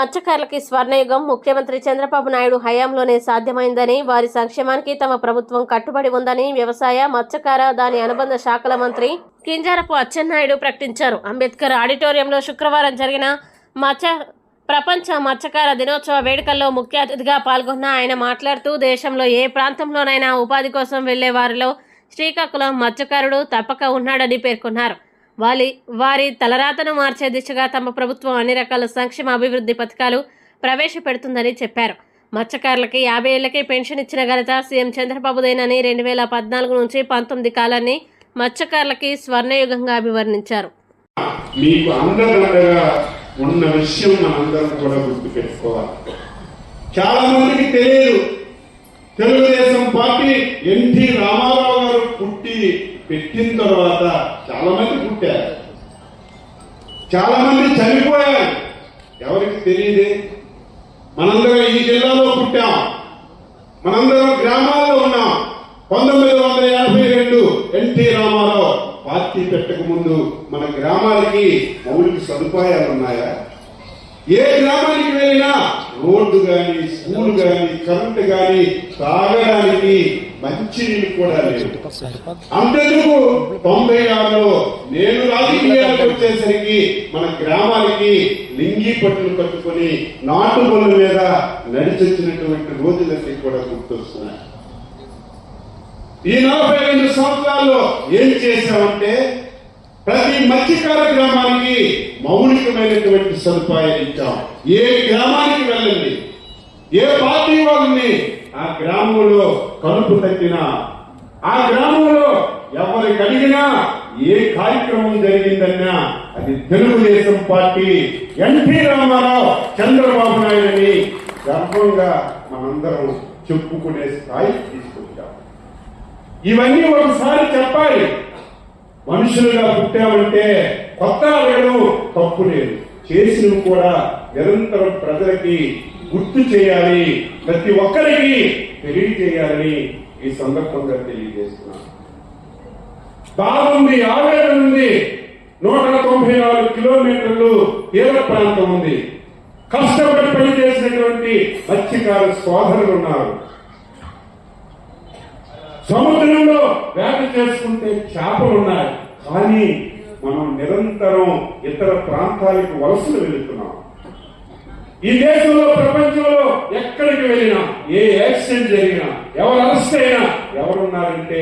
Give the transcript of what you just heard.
మత్స్యకారులకి స్వర్ణయుగం. ముఖ్యమంత్రి చంద్రబాబు నాయుడు హయాంలోనే సాధ్యమైందని వారి సంక్షేమానికి తమ ప్రభుత్వం కట్టుబడి ఉందని వ్యవసాయ మత్స్యకార దాని అనుబంధ శాఖల మంత్రి కింజారపు అచ్చెన్నాయుడు ప్రకటించారు. అంబేద్కర్ ఆడిటోరియంలో శుక్రవారం జరిగిన మత్స్య ప్రపంచ మత్స్యకార దినోత్సవ వేడుకల్లో ముఖ్య అతిథిగా పాల్గొన్న ఆయన మాట్లాడుతూ దేశంలో ఏ ప్రాంతంలోనైనా ఉపాధి కోసం వెళ్ళే వారిలో శ్రీకాకుళం మత్స్యకారుడు తప్పక ఉన్నాడని పేర్కొన్నారు. వారి వారి తలరాతను మార్చే దిశగా తమ ప్రభుత్వం అన్ని రకాల సంక్షేమ అభివృద్ధి పథకాలు ప్రవేశపెడుతుందని చెప్పారు. మత్స్యకారులకి యాభై ఏళ్ళకే పెన్షన్ ఇచ్చిన ఘనత సీఎం చంద్రబాబుదేనని రెండు వేల పద్నాలుగు నుంచి పంతొమ్మిది కాలాన్ని మత్స్యకారులకి స్వర్ణయుగంగా అభివర్ణించారు. మీకు ఉన్న విషయం మనందరం కూడా గుర్తుపెట్టుకోవాలి. చాలా మందికి తెలియదు. తెలుగుదేశం పార్టీ ఎన్టీ రామారావు గారు పుట్టి పెట్టిన తర్వాత చాలా మంది పుట్టారు. చాలా మంది చనిపోయారు. ఎవరికి తెలియదు? మనందరం ఈ జిల్లాలో పుట్టాం. మనందరం గ్రామాల్లో ఉన్నాం. పంతొమ్మిది వందల యాభై రెండు ఎన్టీ రామారావు పార్టీ పెట్టక ముందు మన గ్రామాలకి మౌలిక సదుపాయాలు ఉన్నాయా? ఏ గ్రామానికి వెళ్ళినా రోడ్డు కానీ స్కూల్ కానీ కరెంట్ కానీ తాగడానికి మంచి నీళ్ళు కూడా లేవు. అంతెందుకు తొంభై ఆరులో నేను రాజకీయాలకు వచ్చేసరికి మన గ్రామాలకి లింగి పట్టులు కట్టుకుని నాటు బొల్ల మీద నడిచొచ్చినటువంటి రోజులన్నీ కూడా గుర్తొస్తున్నాయి. ఈ నలభై రెండు సంవత్సరాల్లో ఏం చేశామంటే ప్రతి మత్స్యకార గ్రామానికి మౌలికమైనటువంటి సదుపాయాలు ఇచ్చాం. ఏ గ్రామానికి వెళ్ళండి ఏ పార్టీ వాళ్ళని ఆ గ్రామంలో కలుపు తట్టినా ఆ గ్రామంలో ఎవరికి కలిగినా ఏ కార్యక్రమం జరిగిందన్నా అది తెలుగుదేశం పార్టీ ఎన్టీ రామారావు చంద్రబాబు నాయుడు అని గర్వంగా మనందరం చెప్పుకునే స్థాయి తీసుకొచ్చాం. ఇవన్నీ ఒకసారి చెప్పాలి. మనుషులుగా పుట్టామంటే కొత్త లేదు తప్పు లేదు. చేసినవి కూడా నిరంతరం ప్రజలకి గుర్తు చేయాలి. ప్రతి ఒక్కరికి తెలియజేయాలని ఈ సందర్భంగా తెలియజేస్తున్నాను. బాగుంది ఆవేదన ఉంది. నూట తొంభై నాలుగు కిలోమీటర్లు తీర ప్రాంతం ఉంది. కష్టపడి పనిచేసినటువంటి మత్స్యకార సోదరులు ఉన్నారు. సముద్రంలో వేట చేసుకుంటే చేపలు ఉన్నాయి. కానీ మనం నిరంతరం ఇతర ప్రాంతాలకు వలసలు వెళుతున్నాం. ఈ దేశంలో ప్రపంచంలో ఎక్కడికి వెళ్ళినా ఏ యాక్సిడెంట్ జరిగినా ఎవరు అరెస్ట్ అయినా ఎవరున్నారంటే